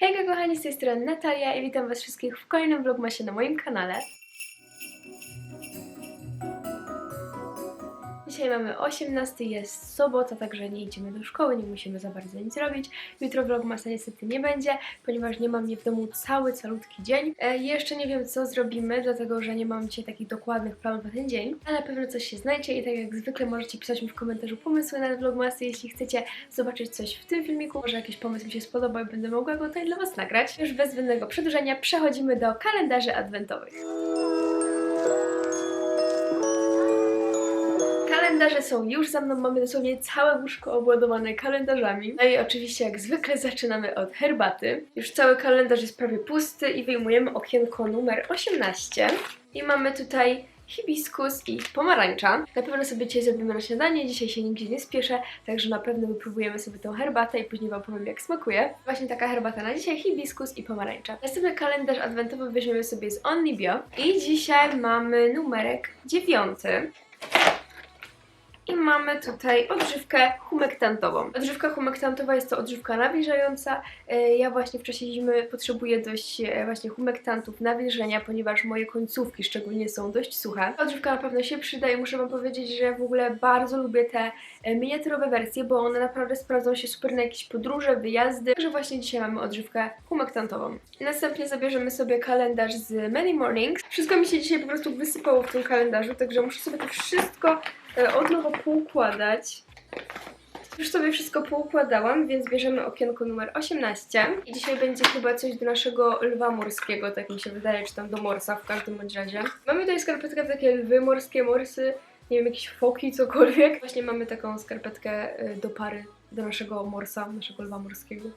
Hejka kochani, z tej strony Natalia i witam was wszystkich w kolejnym vlogmasie na moim kanale. Dzisiaj mamy 18, jest sobota, także nie idziemy do szkoły, nie musimy za bardzo nic robić. Jutro vlogmasa niestety nie będzie, ponieważ nie mam mnie w domu cały, calutki dzień. E, jeszcze nie wiem co zrobimy, dlatego że nie mam dzisiaj takich dokładnych planów na ten dzień, ale pewno coś się znajdzie i tak jak zwykle możecie pisać mi w komentarzu pomysły na vlogmasy, jeśli chcecie zobaczyć coś w tym filmiku, może jakiś pomysł mi się spodoba i będę mogła go tutaj dla Was nagrać. Już bez zbędnego przedłużenia przechodzimy do kalendarzy adwentowych. Kalendarze są już za mną, mamy dosłownie całe łóżko obładowane kalendarzami. No i oczywiście jak zwykle zaczynamy od herbaty. Już cały kalendarz jest prawie pusty i wyjmujemy okienko numer 18. I mamy tutaj hibiskus i pomarańcza. Na pewno sobie dzisiaj zrobimy na śniadanie, dzisiaj się nigdzie nie spieszę, także na pewno wypróbujemy sobie tą herbatę i później Wam powiem jak smakuje. Właśnie taka herbata na dzisiaj, hibiskus i pomarańcza. Następny kalendarz adwentowy weźmiemy sobie z Onlibio i dzisiaj mamy numerek dziewiąty. I mamy tutaj odżywkę humektantową. Odżywka humektantowa jest to odżywka nawilżająca. E, Ja właśnie w czasie zimy potrzebuję dość e, właśnie humektantów nawilżenia, ponieważ moje końcówki szczególnie są dość suche. Odżywka na pewno się przyda i muszę Wam powiedzieć, że w ogóle bardzo lubię te e, miniaturowe wersje, bo one naprawdę sprawdzą się super na jakieś podróże, wyjazdy. Także właśnie dzisiaj mamy odżywkę humektantową. Następnie zabierzemy sobie kalendarz z Many Mornings. Wszystko mi się dzisiaj po prostu wysypało w tym kalendarzu, także muszę sobie to wszystko od nowa poukładać. Już sobie wszystko poukładałam, więc bierzemy okienko numer 18. I dzisiaj będzie chyba coś do naszego lwa morskiego, tak mi się wydaje, czy tam do morsa w każdym bądź razie. Mamy tutaj skarpetkę takie lwy morskie, morsy, nie wiem, jakieś foki, cokolwiek. Właśnie mamy taką skarpetkę y, do pary do naszego morsa, naszego lwa morskiego.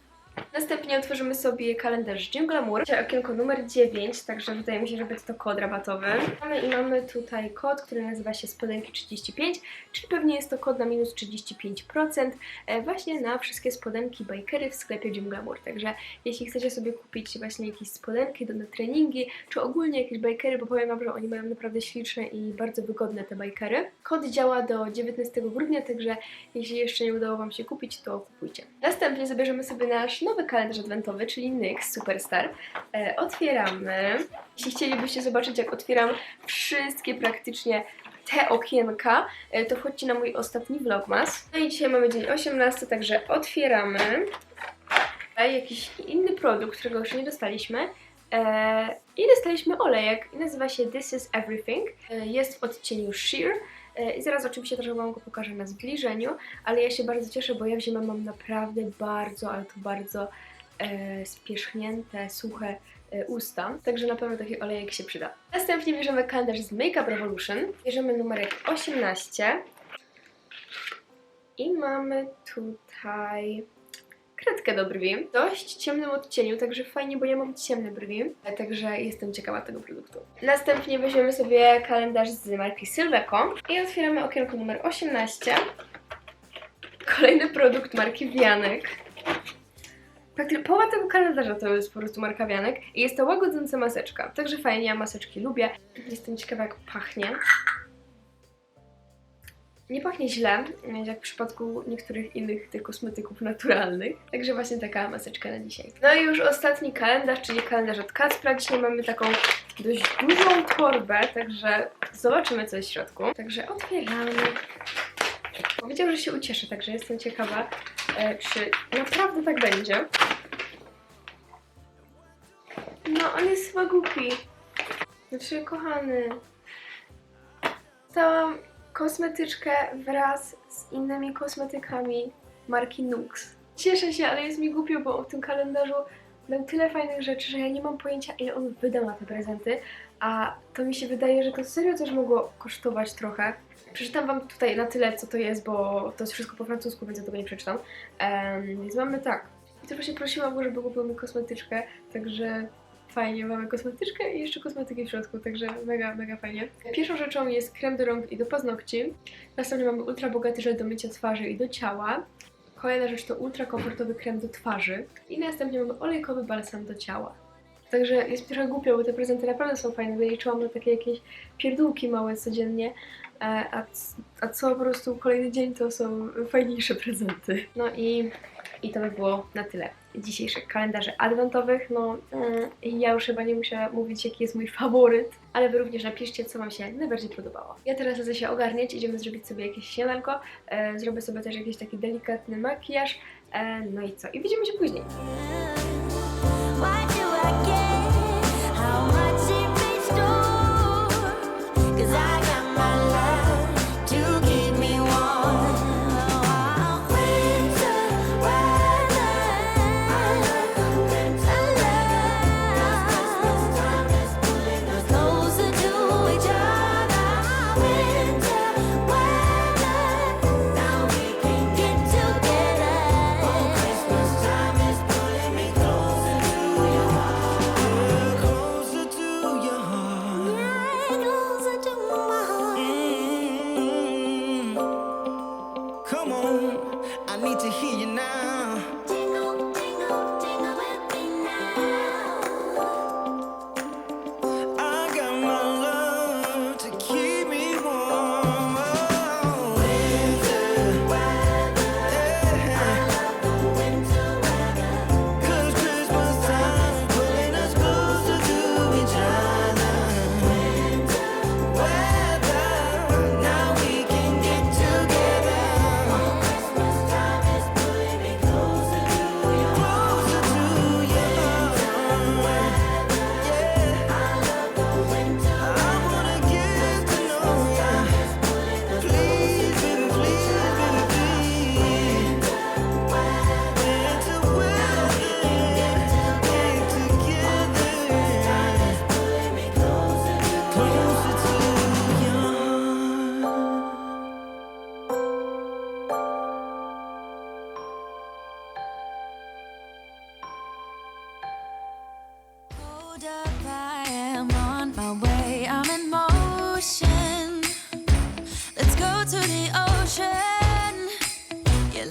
Następnie otworzymy sobie kalendarz Gym Glamour. Dzisiaj okienko numer 9, także wydaje mi się, że będzie to kod rabatowy. Mamy i mamy tutaj kod, który nazywa się spodenki 35, czyli pewnie jest to kod na minus 35% e, właśnie na wszystkie spodenki bikery w sklepie Gym Glamour. Także jeśli chcecie sobie kupić właśnie jakieś spodenki do, treningi, czy ogólnie jakieś bikery, bo powiem Wam, że oni mają naprawdę śliczne i bardzo wygodne te bikery. Kod działa do 19 grudnia, także jeśli jeszcze nie udało Wam się kupić, to kupujcie. Następnie zabierzemy sobie nasz nowy kalendarz adwentowy, czyli NYX Superstar. E, otwieramy. Jeśli chcielibyście zobaczyć, jak otwieram wszystkie praktycznie te okienka, e, to wchodźcie na mój ostatni vlogmas. No i dzisiaj mamy dzień 18, także otwieramy. A jakiś inny produkt, którego jeszcze nie dostaliśmy. E, I dostaliśmy olejek nazywa się This is Everything. Jest w odcieniu Sheer. E, I zaraz oczywiście też Wam go pokażę na zbliżeniu, ale ja się bardzo cieszę, bo ja w zimę mam naprawdę bardzo, ale to bardzo e, spierzchnięte, suche e, usta, także na pewno taki olejek się przyda. Następnie bierzemy kalendarz z Makeup Revolution, bierzemy numerek 18 i mamy tutaj kredkę do brwi, w dość ciemnym odcieniu, także fajnie, bo ja mam ciemne brwi, także jestem ciekawa tego produktu. Następnie weźmiemy sobie kalendarz z marki Sylveco i otwieramy okienko numer 18. Kolejny produkt marki Wianek. Praktycznie połowa tego kalendarza to jest po prostu marka Wianek i jest to łagodząca maseczka, także fajnie, ja maseczki lubię. Jestem ciekawa jak pachnie. Nie pachnie źle, jak w przypadku niektórych innych tych kosmetyków naturalnych. Także właśnie taka maseczka na dzisiaj. No i już ostatni kalendarz, czyli kalendarz od Kacpra. Dzisiaj mamy taką dość dużą torbę, także zobaczymy co jest w środku. Także otwieramy. Powiedział, że się ucieszy, także jestem ciekawa, e, czy naprawdę tak będzie. No, on jest chyba głupi. Znaczy, kochany. Dostałam kosmetyczkę wraz z innymi kosmetykami marki Nux. Cieszę się, ale jest mi głupio, bo w tym kalendarzu dam tyle fajnych rzeczy, że ja nie mam pojęcia, ile on wyda na te prezenty, a to mi się wydaje, że to serio też mogło kosztować trochę. Przeczytam Wam tutaj na tyle, co to jest, bo to jest wszystko po francusku, więc ja tego nie przeczytam. Um, więc mamy tak. I to właśnie prosiłam go, żeby kupił mi kosmetyczkę, także fajnie, mamy kosmetyczkę i jeszcze kosmetyki w środku, także mega, mega fajnie. Pierwszą rzeczą jest krem do rąk i do paznokci. Następnie mamy ultra bogaty żel do mycia twarzy i do ciała. Kolejna rzecz to ultra komfortowy krem do twarzy. I następnie mamy olejkowy balsam do ciała. Także jest trochę głupio, bo te prezenty naprawdę są fajne, bo ja liczyłam na takie jakieś pierdółki małe codziennie, e, a, a co po prostu kolejny dzień to są fajniejsze prezenty. No i, i to by było na tyle. Dzisiejszych kalendarzy adwentowych. No, mm, ja już chyba nie muszę mówić, jaki jest mój faworyt, ale Wy również napiszcie, co Wam się najbardziej podobało. Ja teraz lecę się ogarniać, idziemy zrobić sobie jakieś śniadanko, e, zrobię sobie też jakiś taki delikatny makijaż, e, no i co? I widzimy się później.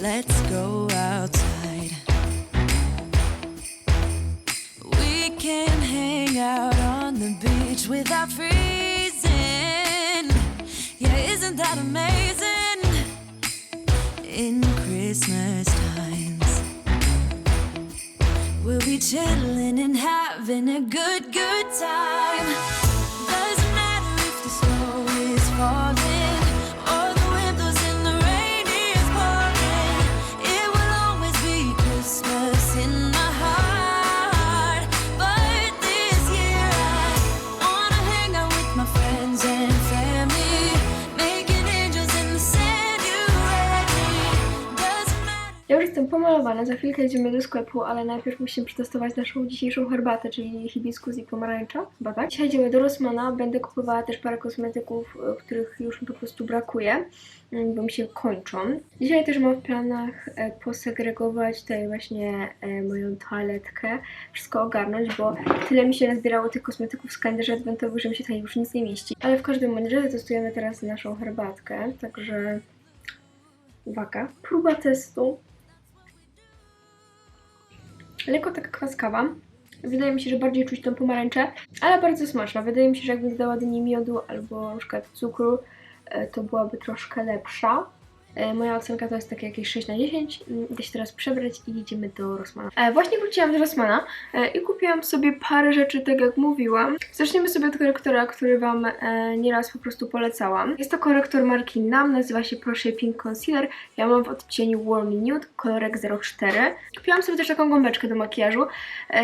Let's go outside. We can hang out on the beach without freezing. Yeah, isn't that amazing? In Christmas times. We'll be chilling and having a good, good time. Pomalowana, za chwilkę idziemy do sklepu, ale najpierw musimy przetestować naszą dzisiejszą herbatę, czyli hibiskus i pomarańcza, chyba tak? Dzisiaj idziemy do Rossmana, będę kupowała też parę kosmetyków, e, których już mi po prostu brakuje, mm, bo mi się kończą. Dzisiaj też mam w planach e, posegregować tutaj właśnie e, moją toaletkę, wszystko ogarnąć, bo tyle mi się nazbierało tych kosmetyków z kalendarzy adwentowych, że mi się tutaj już nic nie mieści. Ale w każdym razie testujemy teraz naszą herbatkę, także uwaga, próba testu. Lekko taka kwaskawa. Wydaje mi się, że bardziej czuć tą pomarańczę, ale bardzo smaczna. Wydaje mi się, że jakbym dodała do niej miodu albo na przykład cukru, e, to byłaby troszkę lepsza. E, Moja ocenka to jest takie jakieś 6 na 10. Mm, Idę się teraz przebrać i idziemy do Rossmana. E, właśnie wróciłam z Rossmana e, i kupiłam sobie parę rzeczy, tak jak mówiłam. Zaczniemy sobie od korektora, który Wam nieraz po prostu polecałam. Jest to korektor marki NAM, nazywa się Pro Shaping Concealer. Ja mam w odcieniu Warm Nude, kolorek 04. Kupiłam sobie też taką gąbeczkę do makijażu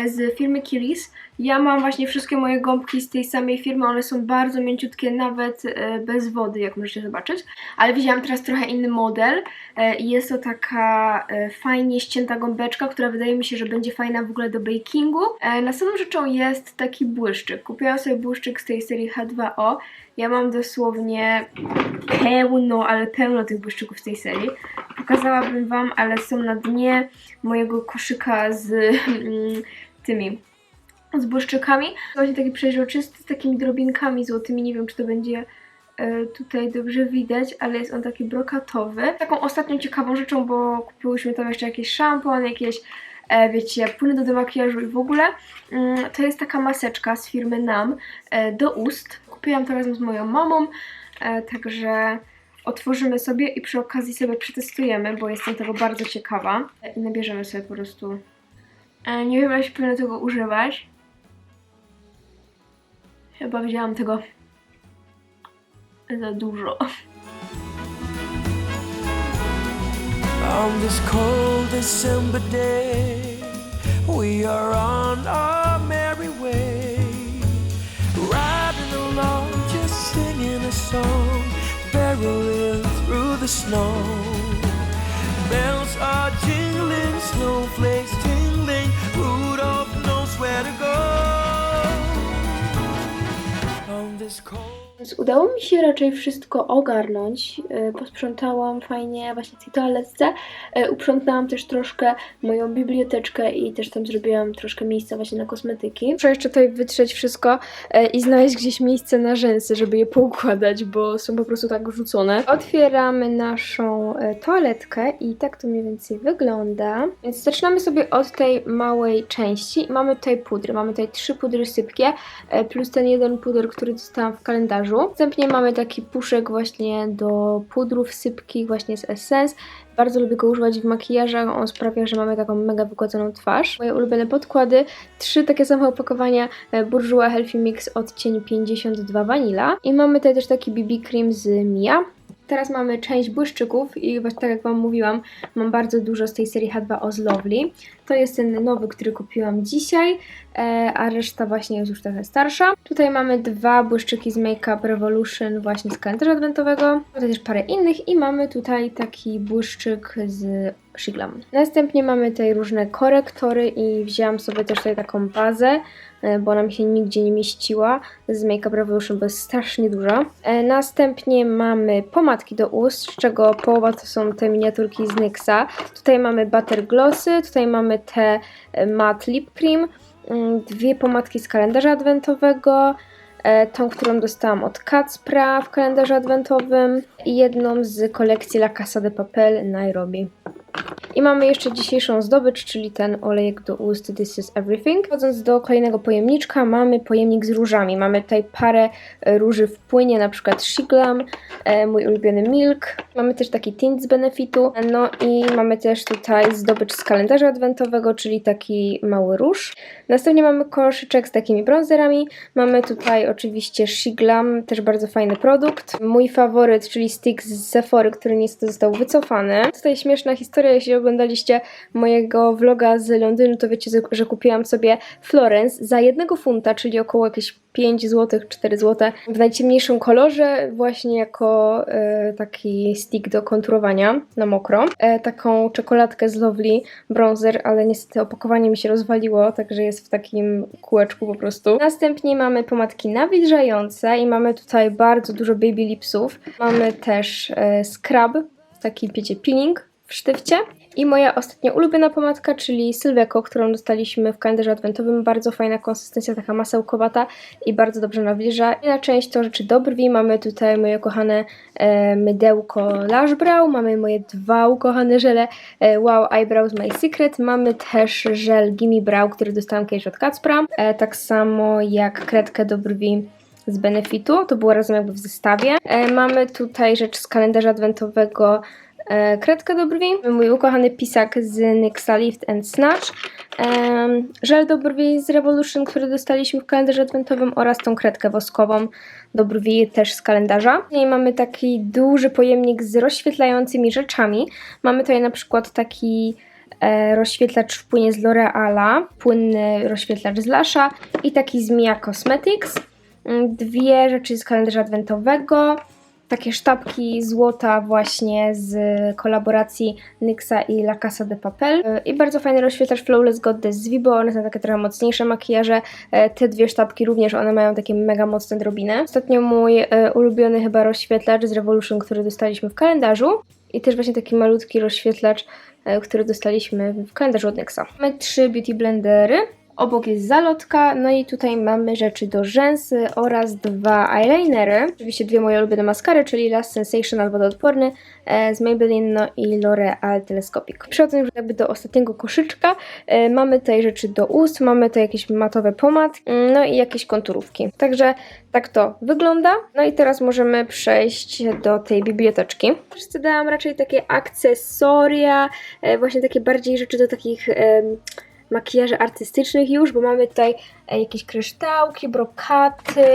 z firmy Kiris. Ja mam właśnie wszystkie moje gąbki z tej samej firmy, one są bardzo mięciutkie, nawet e, bez wody, jak możecie zobaczyć. Ale widziałam teraz trochę inny model e, i jest to taka e, fajnie ścięta gąbeczka, która wydaje mi się, że będzie fajna w ogóle do bakingu. Następną rzeczą jest taki błyszczyk. Kupiłam sobie błyszczyk z tej serii H2O. Ja mam dosłownie pełno, ale pełno tych błyszczyków z tej serii. Pokazałabym Wam, ale są na dnie mojego koszyka z mm, tymi z błyszczykami. Właśnie taki przeźroczysty, z takimi drobinkami złotymi. Nie wiem, czy to będzie e, tutaj dobrze widać, ale jest on taki brokatowy. Taką ostatnią ciekawą rzeczą, bo kupiłyśmy tam jeszcze jakiś szampon, jakieś e, wiecie, płyny do demakijażu i w ogóle. Mm, To jest taka maseczka z firmy NAM e, do ust. Kupiłam to razem z moją mamą, także otworzymy sobie i przy okazji sobie przetestujemy, bo jestem tego bardzo ciekawa. I nabierzemy sobie po prostu nie wiem, czy powinno tego używać. Chyba wzięłam tego za dużo. On this cold December day, we are on our merry way, riding along, just singing a song, barreling through the snow. Bells are jingling, snowflakes tingling, Rudolph knows where to go. On this cold Więc udało mi się raczej wszystko ogarnąć. E, Posprzątałam fajnie właśnie w tej toaletce. E, Uprzątnęłam też troszkę moją biblioteczkę i też tam zrobiłam troszkę miejsca właśnie na kosmetyki. Muszę jeszcze tutaj wytrzeć wszystko e, i znaleźć gdzieś miejsce na rzęsy, żeby je poukładać, bo są po prostu tak rzucone. Otwieramy naszą toaletkę i tak to mniej więcej wygląda. Więc zaczynamy sobie od tej małej części. Mamy tutaj pudry. Mamy tutaj trzy pudry sypkie, plus ten jeden puder, który dostałam w kalendarzu. Następnie mamy taki puszek właśnie do pudrów sypkich, właśnie z Essence. Bardzo lubię go używać w makijażach, on sprawia, że mamy taką mega wygładzoną twarz. Moje ulubione podkłady, trzy takie same opakowania e, Bourjois Healthy Mix odcień 52 Vanilla. I mamy tutaj też taki BB Cream z Mia. Teraz mamy część błyszczyków i właśnie tak jak Wam mówiłam, mam bardzo dużo z tej serii H2O z Lovely. To jest ten nowy, który kupiłam dzisiaj, e, a reszta właśnie jest już trochę starsza. Tutaj mamy dwa błyszczyki z Makeup Revolution właśnie z kalendarza adwentowego. Tutaj też parę innych i mamy tutaj taki błyszczyk z Shiglam. Następnie mamy tutaj różne korektory i wzięłam sobie też tutaj taką bazę, bo ona mi się nigdzie nie mieściła z Makeup Revolution, bo jest strasznie duża. E, Następnie mamy pomadki do ust, z czego połowa to są te miniaturki z NYXa. Tutaj mamy Butter Glossy, tutaj mamy te e, Matte Lip Cream, mm, dwie pomadki z kalendarza adwentowego, e, tą, którą dostałam od Kacpra w kalendarzu adwentowym i jedną z kolekcji La Casa de Papel Nairobi. I mamy jeszcze dzisiejszą zdobycz, czyli ten olejek do ust This is Everything. Wchodząc do kolejnego pojemniczka, mamy pojemnik z różami. Mamy tutaj parę e, róży w płynie, na przykład Shiglam, e, mój ulubiony Milk. Mamy też taki tint z Benefitu. No i mamy też tutaj zdobycz z kalendarza adwentowego, czyli taki mały róż. Następnie mamy koszyczek z takimi bronzerami. Mamy tutaj oczywiście Shiglam, też bardzo fajny produkt. Mój faworyt, czyli stick z Sephory, który niestety został wycofany. Tutaj śmieszna historia, jeśli oglądaliście mojego vloga z Londynu, to wiecie, że kupiłam sobie Florence za jednego funta, czyli około jakieś 5 zł, 4 zł w najciemniejszym kolorze, właśnie jako e, taki stick do konturowania na mokro. E, taką czekoladkę z Lovely bronzer, ale niestety opakowanie mi się rozwaliło, także jest w takim kółeczku po prostu. Następnie mamy pomadki nawilżające i mamy tutaj bardzo dużo baby lipsów. Mamy też e, scrub, taki wiecie, peeling w sztywcie. I moja ostatnia ulubiona pomadka, czyli Sylweko, którą dostaliśmy w kalendarzu adwentowym. Bardzo fajna konsystencja, taka masełkowata i bardzo dobrze nawilża. I na część to rzeczy do brwi mamy tutaj moje kochane e, mydełko Lash Brow, mamy moje dwa ukochane żele e, Wow Eyebrows My Secret, mamy też żel Gimme Brow, który dostałam kiedyś od Kacpra, e, tak samo jak kredkę do brwi z Benefitu, to było razem jakby w zestawie. E, mamy tutaj rzecz z kalendarza adwentowego e, kredkę do brwi, mój ukochany pisak z NYXa Lift and Snatch, em, żel do brwi z Revolution, który dostaliśmy w kalendarzu adwentowym oraz tą kredkę woskową do brwi też z kalendarza. I mamy taki duży pojemnik z rozświetlającymi rzeczami. Mamy tutaj na przykład taki e, rozświetlacz w płynie z L'Oreala, płynny rozświetlacz z Lasha i taki z Mia Cosmetics. Mm, Dwie rzeczy z kalendarza adwentowego, takie sztabki złota właśnie z kolaboracji NYXa i La Casa de Papel E, i bardzo fajny rozświetlacz Flawless Goddess z Vibo, one są takie trochę mocniejsze makijaże, E, te dwie sztabki również, one mają takie mega mocne drobiny. Ostatnio mój e, ulubiony chyba rozświetlacz z Revolution, który dostaliśmy w kalendarzu i też właśnie taki malutki rozświetlacz, który dostaliśmy w kalendarzu od NYXa. Mamy trzy beauty blendery, Obok jest zalotka, no i tutaj mamy rzeczy do rzęsy oraz dwa eyelinery. Oczywiście dwie moje ulubione maskary, czyli Last Sensation albo wodoodporny e, z Maybelline no i L'Oreal Telescopic. Przechodząc już jakby do ostatniego koszyczka, e, mamy tutaj rzeczy do ust, mamy tutaj jakieś matowe pomadki, mm, no i jakieś konturówki. Także tak to wygląda. No i teraz możemy przejść do tej biblioteczki. Wszyscy dałam raczej takie akcesoria, e, właśnie takie bardziej rzeczy do takich... em, makijaży artystycznych już, bo mamy tutaj e, jakieś kryształki, brokaty,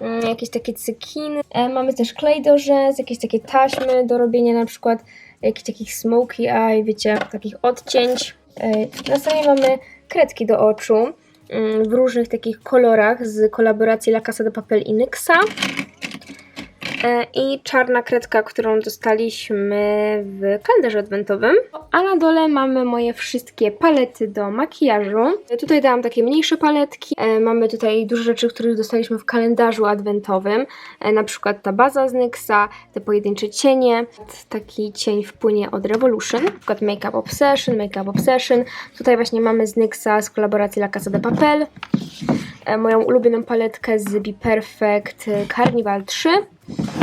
mm, jakieś takie cykiny. E, Mamy też klej do rzęs, jakieś takie taśmy do robienia na przykład jakichś takich smoky eye, wiecie, takich odcięć. E, Na stronie mamy kredki do oczu mm, w różnych takich kolorach z kolaboracji La Casa de Papel i Nyxa. E, I czarna kredka, którą dostaliśmy w kalendarzu adwentowym. A na dole mamy moje wszystkie palety do makijażu. E, Tutaj dałam takie mniejsze paletki. E, Mamy tutaj dużo rzeczy, których dostaliśmy w kalendarzu adwentowym. Na przykład ta baza z Nyxa, te pojedyncze cienie. Taki cień wpłynie od Revolution. Na przykład Makeup Obsession, Makeup Obsession. Tutaj właśnie mamy z Nyxa z kolaboracji La Casa de Papel. Moją ulubioną paletkę z Be Perfect Carnival 3.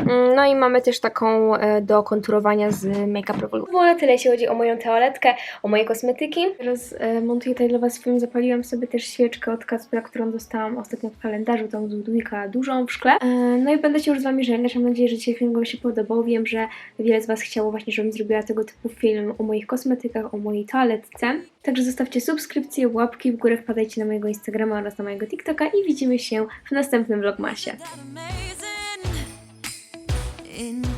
Mm, No i mamy też taką e, do konturowania z Makeup Revolution. Było na tyle, jeśli chodzi o moją toaletkę, o moje kosmetyki. Teraz e, montuję tutaj dla Was film. Zapaliłam sobie też świeczkę od Kacpra, którą dostałam ostatnio w kalendarzu, tą dwójka dużą w szkle. E, no i będę się już z Wami żegnać. Mam nadzieję, że dzisiaj film Wam się podobał. Wiem, że wiele z Was chciało właśnie, żebym zrobiła tego typu film o moich kosmetykach, o mojej toaletce. Także zostawcie subskrypcje, łapki w górę, wpadajcie na mojego Instagrama oraz na mojego TikToka i widzimy się w następnym vlogmasie. in